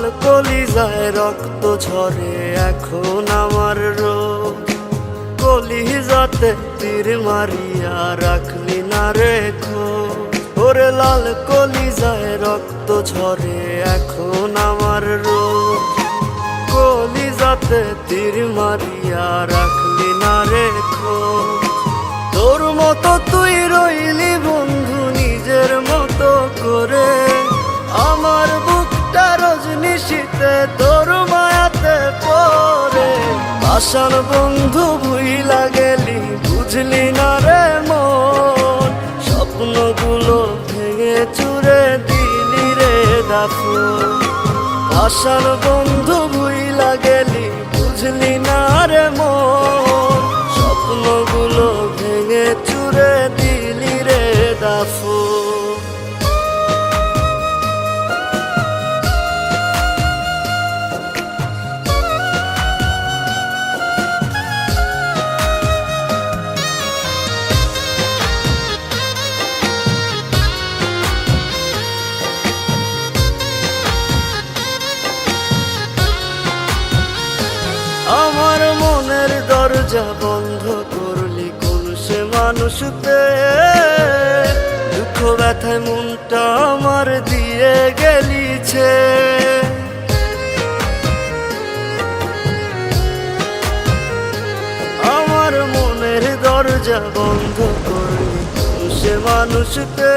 কলিজায় রক্ত ঝরে এখন আমার রোগ। কলিজাতে তীর মারিয়া রাখলি না রেখো ওরে লাল কলিজায় রক্ত ঝরে এখন আমার রোগ। কলিজাতে তীর মারিয়া রাখলি তোর মায়াতে পরে আসার বন্ধু ভুইলা গেলি, বুঝলি না রে মন। স্বপ্নগুলো ভেঙে চুরে দিলি রে দাফু আসার বন্ধু ভুইলা গেলি, বুঝলি না রে মন। স্বপ্নগুলো দরজা বন্ধ করলি কোন সে মানুষতে? দুঃখ ব্যথায় মনটা আমার দিয়ে গেলিছে। আমার মনের দরজা বন্ধ করলি কোন সে মানুষতে?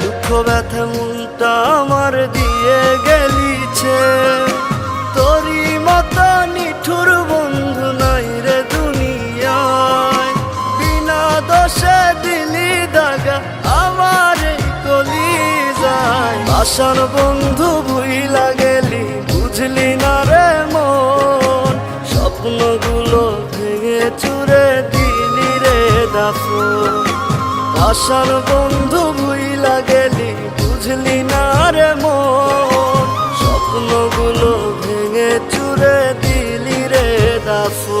দুঃখ ব্যথা মনটা আমার দিয়ে গেলিছে। আসার বন্ধু ভুইলা গেলি, বুঝলি না রে মন। স্বপ্নগুলো ভেঙে চুরে দিলি রে দাফু আসার বন্ধু ভুইলা গেলি, বুঝলি না রে মন। স্বপ্নগুলো ভেঙে চুরে দিলি রে দাফু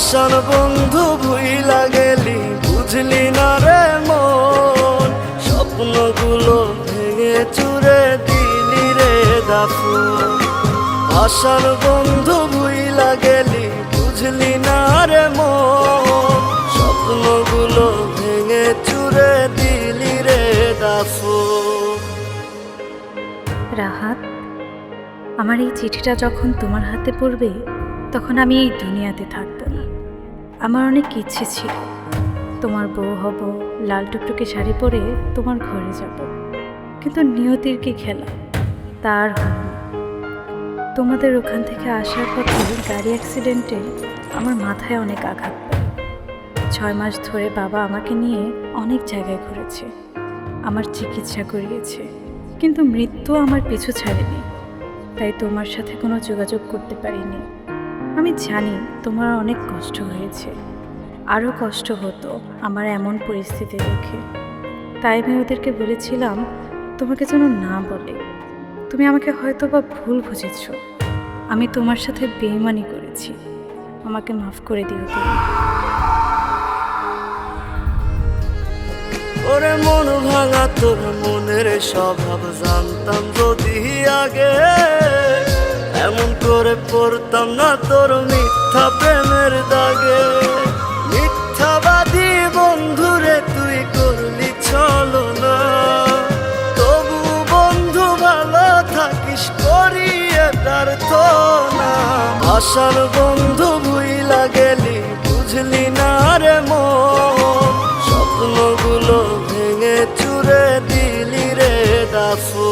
আসান বন্ধু ভুইলা গেলি বুঝলি না রে মন। স্বপ্নগুলো ভেঙে চুরে দিলি রে দাফু আসার বন্ধু ভুইলা গেলি বুঝলি না রে মন। স্বপ্নগুলো ভেঙে চুরে দিলি রে দাফু রাহাত, আমার এই চিঠিটা যখন তোমার হাতে পড়বে, তখন আমি এই দুনিয়াতে থাকব। আমার অনেক ইচ্ছে ছিল। তোমার বউ হব, লাল টুকটুকে শাড়ি পরে তোমার ঘরে যাব। কিন্তু নিয়তির কি খেলা? তার হলো। তোমাদের ওখান থেকে আসার পথে গাড়ি অ্যাক্সিডেন্টে আমার মাথায় অনেক আঘাত ছয় মাস ধরে বাবা আমাকে নিয়ে অনেক জায়গায় ঘুরেছে। আমার চিকিৎসা করিয়েছে। কিন্তু মৃত্যু আমার পিছু ছাড়েনি। তাই তোমার সাথে কোনো যোগাযোগ করতে পারিনি। আমি জানি তোমার অনেক কষ্ট হয়েছে। আরও কষ্ট হতো আমার এমন পরিস্থিতি দেখে। তাই আমি ওদেরকে বলেছিলাম, তোমাকে যেন না বলে। তুমি আমাকে হয়তো বা ভুল বুঝেছ। আমি তোমার সাথে বেইমানি করেছি। আমাকে মাফ করে দিও তুমি। ওরে মন ভাঙা, তোর মনের স্বভাব জানতাম যদি আগে। এমন করে পড়তাম না তোর মিথ্যা প্রেমের দাগে। মিথ্যাবাদী বন্ধুরে, তুই করলি চলো না তবু বন্ধু ভালো থাকিস করি এটার তো না আশার বন্ধু ভুইলা গেলি, বুঝলি না রে মন। স্বপ্নগুলো ভেঙে চুরে দিলি রে দাফো